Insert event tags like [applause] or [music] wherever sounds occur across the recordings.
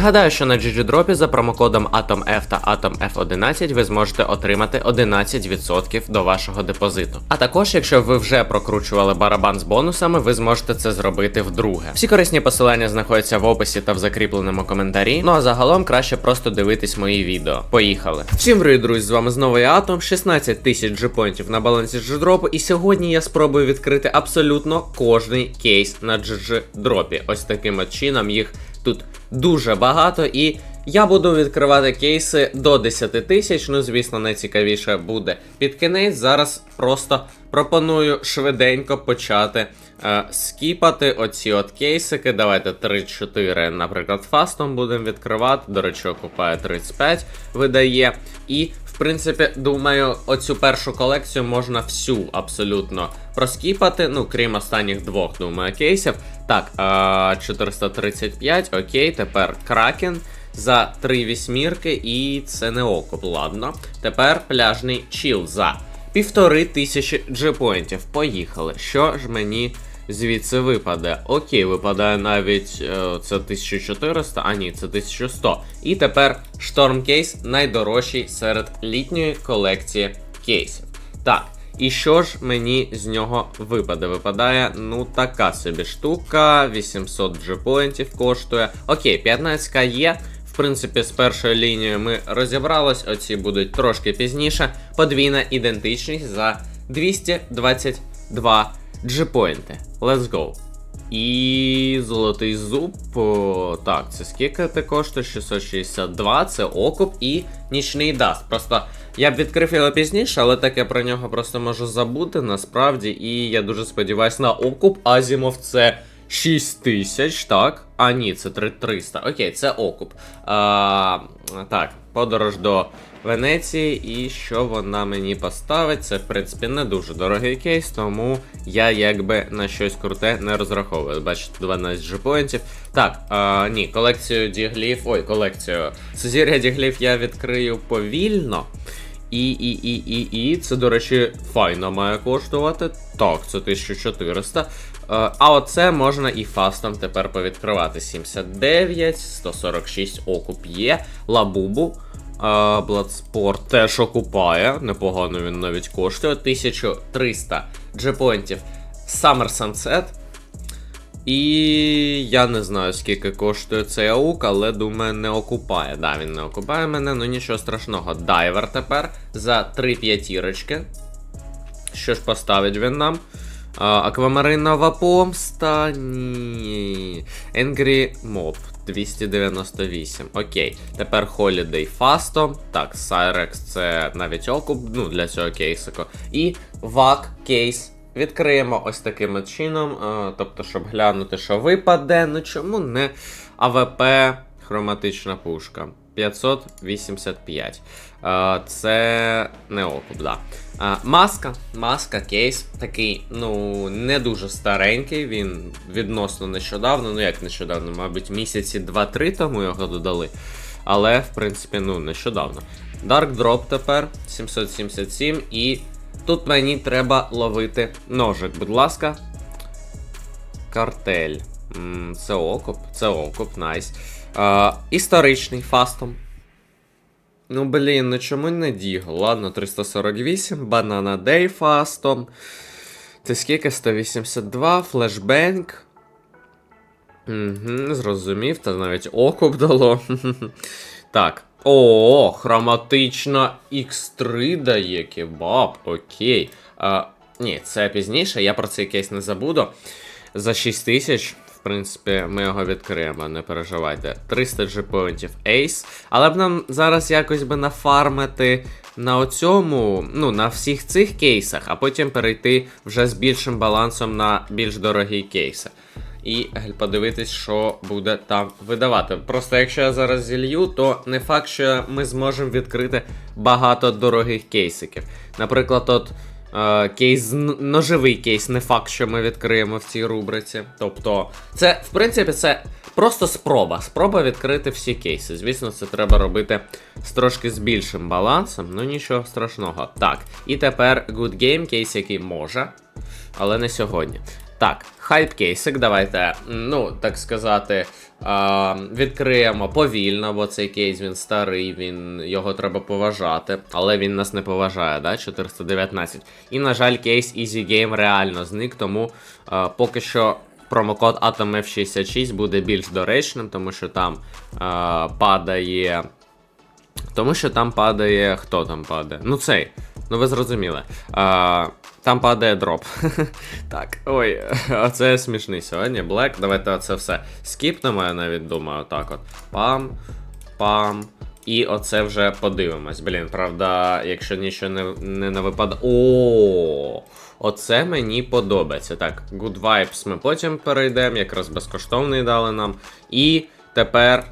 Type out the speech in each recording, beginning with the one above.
Нагадаю, що на GGDrop за промокодом AtomF та AtomF11 ви зможете отримати 11% до вашого депозиту. А також, якщо ви вже прокручували барабан з бонусами, ви зможете це зробити вдруге. Всі корисні посилання знаходяться в описі та в закріпленому коментарі. Ну а загалом краще просто дивитись мої відео. Поїхали. Всім привіт, друзі! З вами знову я Атом, 16 тисяч джипонтів на балансі GGDrop, і сьогодні я спробую відкрити абсолютно кожний кейс на GGDrop. Ось таким чином їх тут дуже багато, і я буду відкривати кейси до 10 тисяч. Ну, звісно, найцікавіше буде під кінець. Зараз просто пропоную швиденько почати е, скіпати оці от кейсики. Давайте 3-4, наприклад, фастом будемо відкривати. До речі, окупає 35 видає. І, принципі, думаю, оцю першу колекцію можна всю абсолютно проскіпати. Ну, крім останніх двох, думаю, кейсів. Так, е, 435, окей, тепер Кракен. За 3 вісьмірки, і це не окуп, ладно. Тепер пляжний чіл за півтори тисячі джепоінтів. Поїхали. Що ж мені звідси випаде? Окей, випадає навіть е, це 1400, а ні, це 1100. І тепер шторм кейс найдорожчий серед літньої колекції кейсів. Так. І що ж мені з нього випаде? Випадає, ну, така собі штука. 800 джепоінтів коштує. Окей, 15к є. В принципі, з першою лінією ми розібрались, оці будуть трошки пізніше. Подвійна ідентичність за 222 джепоінти. Let's go. І золотий зуб. Так, це скільки це коштує? 662, це окуп і нічний даст. Просто я б відкрив його пізніше, але так я про нього просто можу забути насправді. І я дуже сподіваюся на окуп. Азімов це 6 тисяч, так? А, ні, це 3300. Окей, це окуп. А, так, подорож до Венеції, і що вона мені поставить? Це, в принципі, не дуже дорогий кейс, тому я якби на щось круте не розраховую. Бачите, 12 джепоінтів. Так, а, ні, колекцію діглів. Ой, колекцію. Сузір'я діглів я відкрию повільно. І, і, і, і, і, це, до речі, файно має коштувати. Так, це 1400. Е, А оце можна і фастом тепер повідкривати. 79, 146 окуп є. Лабубу. Бладспорт теж окупає. Непогано він навіть коштує. 1300 джепоінтів. Summer Sunset. І я не знаю, скільки коштує цей аук, але думаю, не окупає. Да, він не окупає мене, ну нічого страшного. Дайвер тепер за 3 п'ятірочки. Що ж поставить він нам? Аквамаринова помста. Ні. Angry Mob 298. Окей. Тепер Holiday Fasto. Так, Cyrex це навіть окуп, ну, для цього кейсику. І VAC кейс. Відкриємо ось таким чином. е, тобто, щоб глянути, що випаде. Ну чому не АВП хроматична пушка. 585. Е, Це не окуп, да. Е, Маска, маска, кейс. Такий, ну, не дуже старенький. Він відносно нещодавно, ну як нещодавно, мабуть, місяці 2-3 тому його додали. Але, в принципі, ну, нещодавно. Dark Drop тепер 777 і. Тут мені треба ловити ножик, будь ласка. Картель. Це окуп, це окуп, найс. Е, історичний фастом. Ну, блін, ну чому не діго? Ладно, 348, Банана Дей фастом. Це скільки? 182, флешбенк. Угу, зрозумів, та навіть окуп дало. [laughs] так. О, хроматична X3 дає кебаб, окей. А, ні, це пізніше, я про цей кейс не забуду. За 6 тисяч, принципі, ми його відкриємо, не переживайте. 300 джепоінтів Ace. Але б нам зараз якось би нафармити на оцьому, ну, на всіх цих кейсах, а потім перейти вже з більшим балансом на більш дорогі кейси. І подивитись, що буде там видавати. Просто якщо я зараз зілью, то не факт, що ми зможемо відкрити багато дорогих кейсиків. Наприклад, от кейс, н- ножовий кейс, не факт, що ми відкриємо в цій рубриці. Тобто, це, в принципі, це просто спроба. Спроба відкрити всі кейси. Звісно, це треба робити з трошки з більшим балансом, ну нічого страшного. Так, і тепер Good Game кейс, який може, але не сьогодні. Так, хайп кейсик, давайте, ну, так сказати, Відкриємо повільно, бо цей кейс він старий, він, його треба поважати, але він нас не поважає, да? 419. І, на жаль, кейс Easy Game реально зник, тому а, поки що промокод Atom F66 буде більш доречним, тому що там а, падає. Тому що там падає. Хто там падає? Ну цей. Ну ви зрозуміли. А, там падає дроп. [laughs] так, ой, [laughs] оце смішний сьогодні. Блек. Давайте оце все скіпнемо, я навіть думаю, так от. Пам, пам. І оце вже подивимось. Блін, правда, якщо нічого не, не, не випадає. О, оце мені подобається. Так, Good Vibes ми потім перейдемо, якраз безкоштовний дали нам. І тепер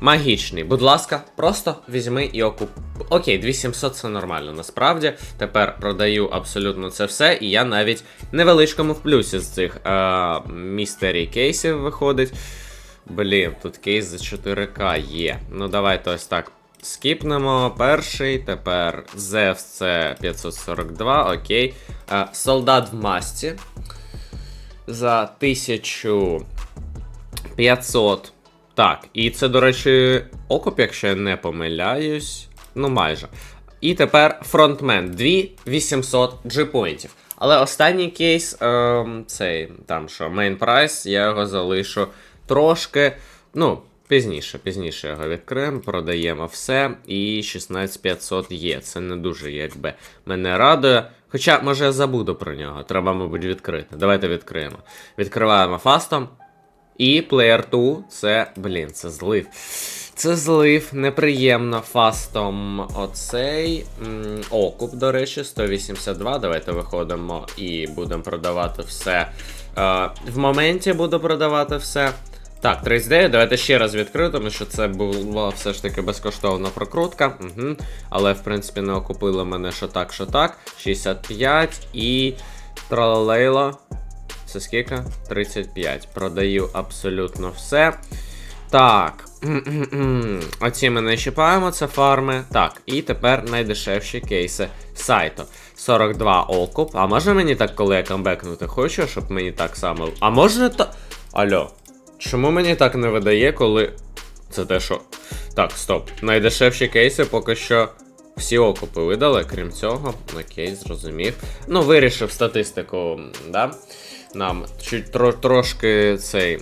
магічний. Будь ласка, просто візьми і окуп. Окей, 2700 це нормально, насправді. Тепер продаю абсолютно це все, і я навіть невеличкому в плюсі з цих е, містері кейсів виходить. Блін, тут кейс за 4К є. Ну давайте ось так. Скіпнемо перший, тепер Зевс це 542, окей. Е, солдат в масті. За 1500. Так, і це, до речі, окоп, якщо я не помиляюсь. Ну, майже. І тепер фронтмен 2800 джипоінтів. Але останній кейс, ем, цей там що, main price, я його залишу трошки. Ну, пізніше, пізніше його відкриємо, продаємо все. І 16500 є. Це не дуже якби мене радує. Хоча, може, я забуду про нього. Треба, мабуть, відкрити. Давайте відкриємо. Відкриваємо фастом. І Player 2 це, блін, це злив. Це злив, неприємно фастом оцей. М, окуп, до речі, 182. Давайте виходимо і будемо продавати все. Е, в моменті буду продавати все. Так, 39, давайте ще раз відкрию, тому що це була все ж таки безкоштовна прокрутка. Угу. Але, в принципі, не окупили мене що так, що так. 65 і тралейла. Це скільки? 35. Продаю абсолютно все. Так. [clears throat] Оці ми не чіпаємо, це фарми. Так, і тепер найдешевші кейси сайту. 42 окуп. А може мені так, коли я камбекнути хочу, щоб мені так само. А може то. Алло. Чому мені так не видає, коли. Це те, що. Так, стоп. Найдешевші кейси поки що всі окупи видали, крім цього. Окей, зрозумів. Ну, вирішив статистику, да? Нам трошки цей.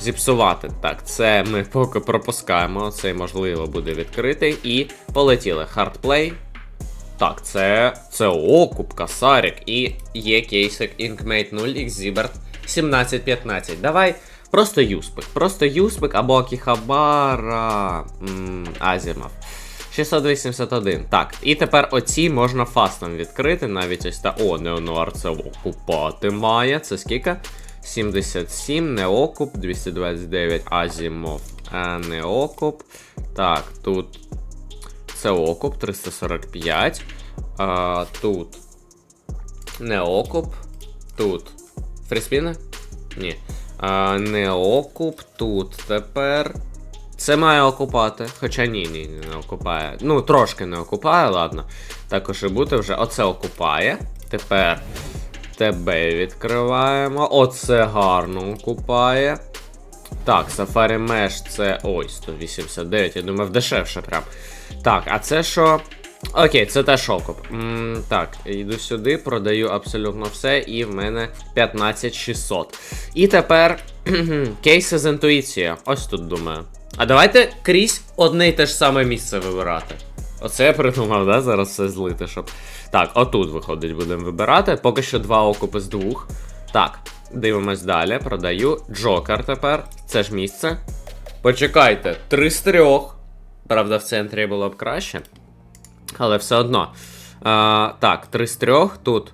Зіпсувати. Так, це ми поки пропускаємо. Цей, можливо, буде відкритий. І полетіли. Хардплей. Так, це. Це окуп, касарик. І є кейсик Inkmate 0 Xzibert 1715. Давай. Просто юспик. Просто юспик або Акіхабара. Азімов. 681. Так, і тепер оці можна фастом відкрити. Навіть ось та. О, Неонуар це окупати має. Це скільки? 77, Неокуп, 229 Азімов. А, Неокуп. Так, тут. Це окуп 345. А, Тут. Неокуп. Тут. Фріспіни? Ні. А, Неокуп. Тут тепер. Це має окупати. Хоча ні, ні, не окупає. Ну, трошки не окупає, ладно. Також і бути вже. Оце окупає. Тепер тебе відкриваємо. Оце гарно окупає. Так, Safari Mesh це. Ой, 189, я думав, дешевше прям. Так, а це що? Окей, це теж окуп. М, Так, йду сюди, продаю абсолютно все, і в мене 15600. І тепер [clears throat] кейси з інтуїцією. Ось тут думаю. А давайте крізь одне й те ж саме місце вибирати. Оце я придумав, да? Зараз все злити, щоб. Так, отут, виходить, будемо вибирати. Поки що два окупи з двох. Так, дивимось далі. Продаю. Джокер тепер. Це ж місце. Почекайте, три з трьох. Правда, в центрі було б краще. Але все одно. А, так, три з трьох тут.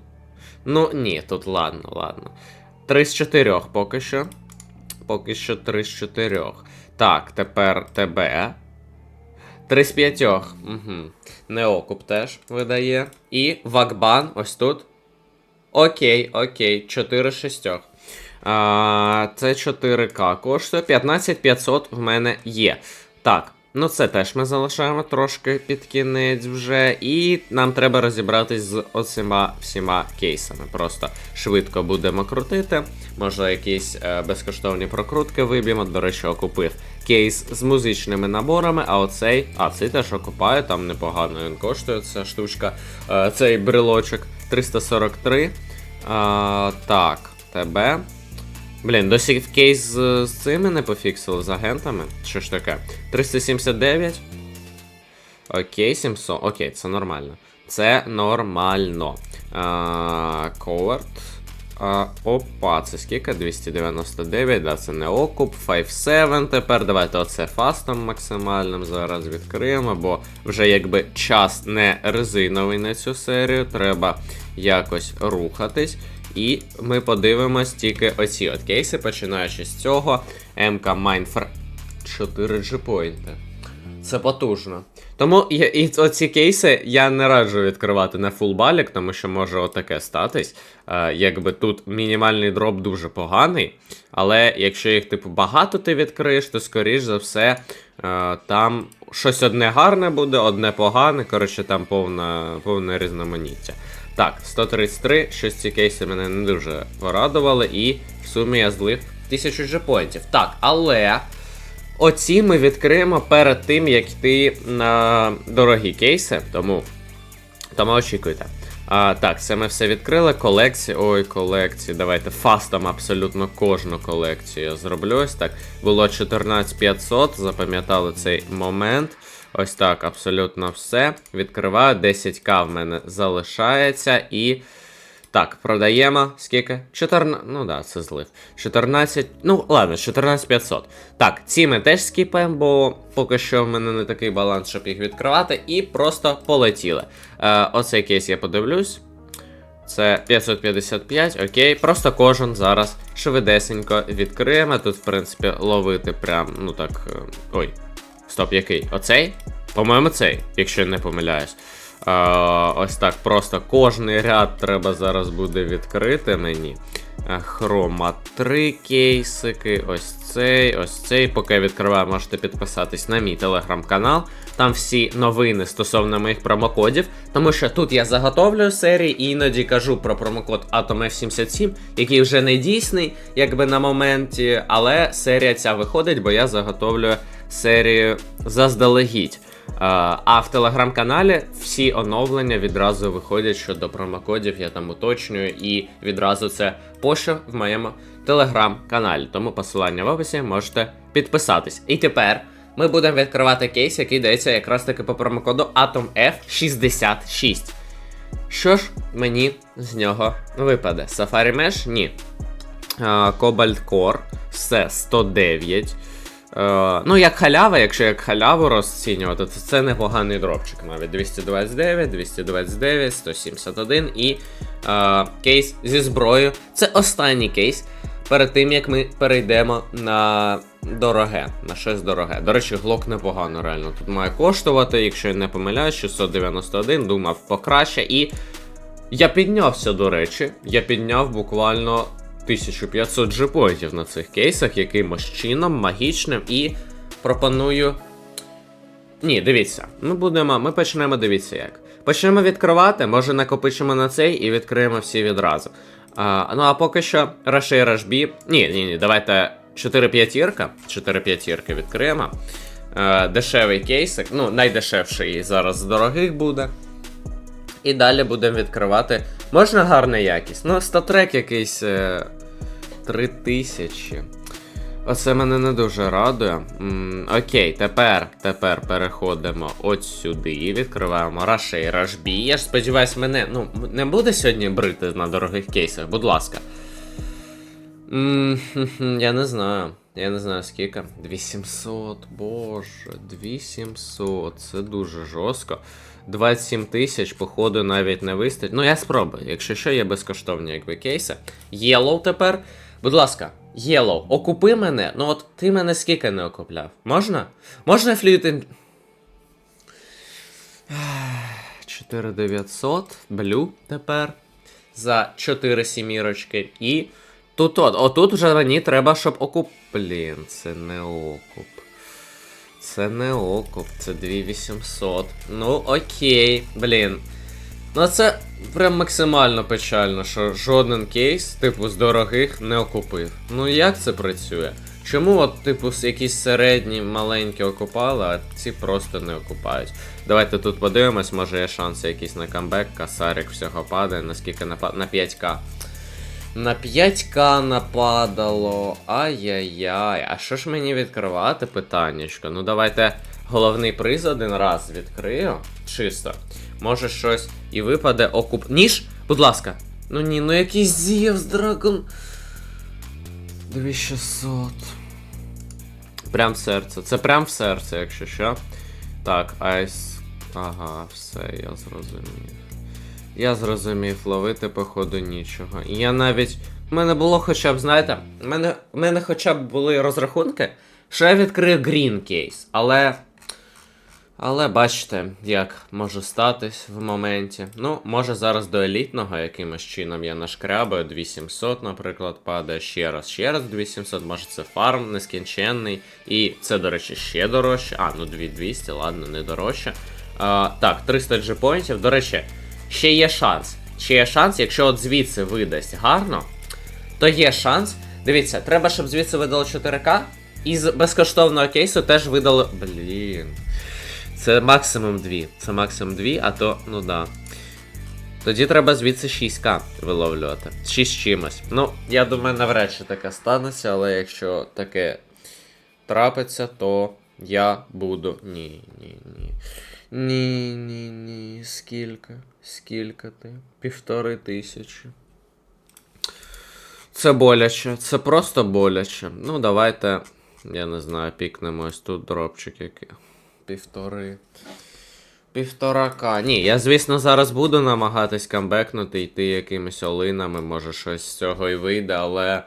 Ну, ні, тут ладно, ладно. Три з чотирьох поки що. Поки що три з чотирьох. Так, тепер тебе. Три з п'ятьох. Угу. Неокуп теж видає. І Вакбан ось тут. Окей, окей, 4 шістьох. Це 4К коштує. 15500 в мене є. Так, Ну, це теж ми залишаємо трошки під кінець вже. І нам треба розібратись з оцима всіма кейсами. Просто швидко будемо крутити. Може, якісь е, безкоштовні прокрутки виб'ємо. До речі, окупив кейс з музичними наборами, а оцей. А, цей теж окупає, там непогано він коштує ця штучка. Е, цей брелочок 343. А, так, тебе. Блін, досі кейс з, з цими не пофіксили з агентами. Що ж таке? 379. Окей, 700. Окей, це нормально. Це нормально. А, опа, це скільки? 299, да, це не окуп. 5-7 тепер. Давайте оце фастом максимальним зараз відкриємо, бо вже якби час не резиновий на цю серію. Треба якось рухатись. І ми подивимось тільки оці от кейси, починаючи з цього. МК Майнфр 4 G-поінти. Це потужно. Тому я, і оці кейси я не раджу відкривати на фулбалік, тому що може отаке статись. Е, якби тут мінімальний дроп дуже поганий. Але якщо їх, типу, багато ти відкриєш, то скоріш за все е, там щось одне гарне буде, одне погане. Коротше, там повна, повне різноманіття. Так, 133, щось ці кейси мене не дуже порадували, і в сумі я злив 1000 джепоінтів. Так, але оці ми відкриємо перед тим, як йти на дорогі кейси, тому, тому очікуйте. А, Так, це ми все відкрили. Колекції. Ой, колекції. Давайте фастом абсолютно кожну колекцію я зроблю. Ось так. Було 14500, запам'ятали цей момент. Ось так, абсолютно все. Відкриваю. 10к в мене залишається. І. Так, продаємо. Скільки? 14. Ну да, це злив. 14. Ну, ладно, 14500. Так, ці ми теж скіпаємо, бо поки що в мене не такий баланс, щоб їх відкривати. І просто полетіли. Е, оцей кейс я подивлюсь. Це 555, окей. Просто кожен зараз швидесенько відкриємо. Тут, в принципі, ловити прям, ну так. е, Ой. Стоп, який? Оцей? По-моєму, цей, якщо не помиляюсь. Е, ось так, просто кожний ряд треба зараз буде відкрити мені. А, Хрома 3 кейсики, ось цей, ось цей. Поки я відкриваю, можете підписатись на мій телеграм-канал. Там всі новини стосовно моїх промокодів. Тому що тут я заготовлюю серії і іноді кажу про промокод Atom F77, який вже не дійсний, якби на моменті, але серія ця виходить, бо я заготовлюю серію заздалегідь. А, в телеграм-каналі всі оновлення відразу виходять щодо промокодів, я там уточнюю, і відразу це пощо в моєму телеграм-каналі. Тому посилання в описі можете підписатись. І тепер ми будемо відкривати кейс, який дається якраз таки по промокоду Atom F66. Що ж мені з нього випаде? Safari Mesh? Ні. Cobalt Core, це 109. Е, ну, як халява, якщо як халяву розцінювати, то це непоганий дропчик. Навіть 229, 229, 171 і е, кейс зі зброєю. Це останній кейс перед тим, як ми перейдемо на дороге, на щось дороге. До речі, глок непогано, реально. Тут має коштувати, якщо я не помиляюсь, 691, думав покраще. І я піднявся, до речі, я підняв буквально 1500 джепоїтів на цих кейсах якимось чином, магічним, і пропоную. Ні, дивіться, ми будемо. Ми почнемо дивіться як. Почнемо відкривати, може накопичимо на цей і відкриємо всі відразу. А, ну а поки що Rush A. Ні, ні, ні, давайте 4 п'ятірка. 4 п'ятірки відкриємо. А, дешевий кейсик, ну, найдешевший зараз з дорогих буде. І далі будемо відкривати. Можна гарна якість. Ну, статрек якийсь е, 3000. Оце мене не дуже радує. М, окей, тепер тепер переходимо от сюди. Відкриваємо Rush A, Rush B. Я ж сподіваюсь, мене ну, не буде сьогодні брити на дорогих кейсах, будь ласка. М, хм-хм, [laughs] Я не знаю. Я не знаю скільки. 2700, боже, 2700. Це дуже жорстко. 27 тисяч, походу, навіть не вистачить. Ну, я спробую. Якщо що, є безкоштовні якби кейси. Yellow тепер. Будь ласка, Yellow, окупи мене. Ну от ти мене скільки не окупляв. Можна? Можна флюти. 4900, Blue тепер. За 4 сімірочки. І тут от, отут вже мені треба, щоб окуп. Блін, це не окуп. Це не окуп, це 2800. Ну, окей, блін. Ну це прям максимально печально, що жоден кейс, типу, з дорогих не окупив. Ну як це працює? Чому от, типу, якісь середні, маленькі окупали, а ці просто не окупають? Давайте тут подивимось, може є шанси якісь на камбек, касарик всього падає, наскільки напад... на 5к. На 5к нападало. Ай-яй-яй. А що ж мені відкривати питаннячко? Ну давайте головний приз один раз відкрию. Чисто. Може щось і випаде окуп. Ніж? Будь ласка. Ну ні, ну якийсь Зієвс Драгон. 2600. Прям в серце. Це прям в серце, якщо що. Так, айс. Ага, все, я зрозумів. Я зрозумів, ловити, походу, нічого. І я навіть. У мене було хоча б, знаєте, у мене, у мене хоча б були розрахунки, що я відкрию Green Case, але. Але бачите, як може статись в моменті. Ну, може зараз до елітного якимось чином я нашкрябаю 2700, наприклад, падає ще раз, ще раз 2700, може це фарм нескінченний. І це, до речі, ще дорожче. А, ну 2200, ладно, не дорожче. А, так, 300 джипоінтів. До речі, ще є шанс. Ще є шанс, якщо от звідси видасть гарно, то є шанс. Дивіться, треба, щоб звідси видало 4К. І з безкоштовного кейсу теж видало. Блін. Це максимум 2. Це максимум 2, а то, ну да. Тоді треба звідси 6К виловлювати. 6 чимось. Ну, я думаю, навряд чи таке станеться, але якщо таке трапиться, то я буду. Ні, ні, ні. Ні, ні, ні. Скільки? Скільки ти? Півтори тисячі. Це боляче, це просто боляче. Ну, давайте, я не знаю, пікнемо ось тут дропчик який. Півтори. Півтора К. Ні, я, звісно, зараз буду намагатись камбекнути, йти якимись олинами, може щось з цього і вийде, але.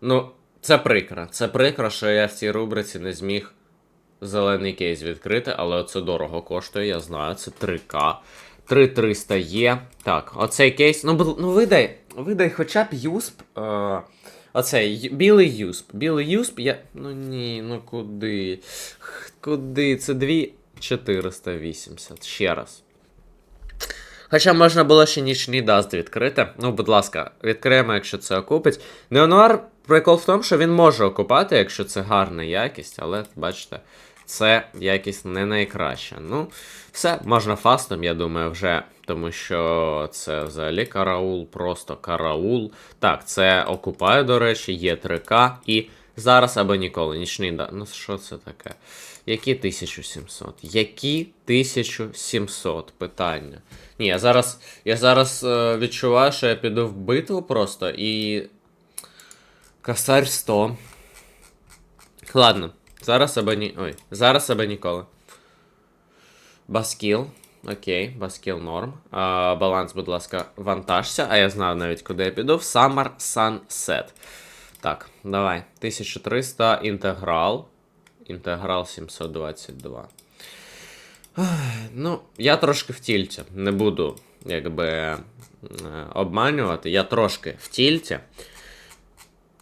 Ну, це прикро. Це прикро, що я в цій рубриці не зміг зелений кейс відкрити, але це дорого коштує, я знаю, це 3К. 3300 є. Так, оцей кейс. Ну, ну видай, видай хоча б юсп. Е, оцей білий юсп. Білий юсп, я. Ну ні, ну куди? Куди? Це 2480. Ще раз. Хоча можна було ще нічний даст відкрити. Ну, будь ласка, відкриємо, якщо це окупить. Неонуар прикол в тому, що він може окупати, якщо це гарна якість, але бачите, це якість не найкраща. Ну, все, можна фастом, я думаю, вже. Тому що це взагалі караул, просто караул. Так, це окупає, до речі, є 3К і зараз або ніколи. Нічний да. Ну що це таке? Які 1700? Які 1700? Питання. Ні, я зараз, я зараз е, відчуваю, що я піду в битву просто і. Косарь 100. Ладно, зараз або ні. Ой, зараз або ніколи. Баскіл. Окей, баскіл норм. А, баланс, будь ласка, вантажся, а я знаю навіть, куди я піду. В Summer Sunset. Так, давай. 1300 інтеграл. Інтеграл 722. Ну, я трошки в тільті. Не буду, якби, е, обманювати. Я трошки в тільті.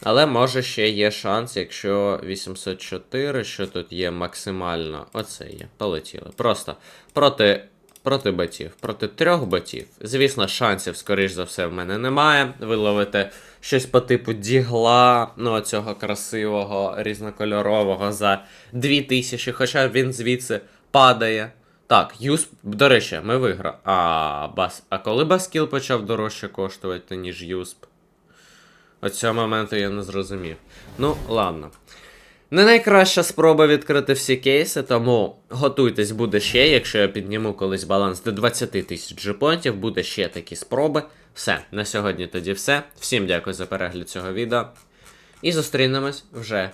Але може ще є шанс, якщо 804, що тут є максимально. Оце є. Полетіли. Просто проти, проти батів, проти трьох батів. Звісно, шансів, скоріш за все, в мене немає. Виловити щось по типу дігла, ну цього красивого, різнокольорового за 2000, хоча він звідси падає. Так, Юсп, до речі, ми виграли. А, бас... а коли Баскіл почав дорожче коштувати, ніж Юсп? От цього моменту я не зрозумів. Ну, ладно. Не найкраща спроба відкрити всі кейси, тому готуйтесь, буде ще. Якщо я підніму колись баланс до 20 тисяч джипонтів, буде ще такі спроби. Все, на сьогодні тоді все. Всім дякую за перегляд цього відео. І зустрінемось вже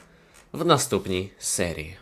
в наступній серії.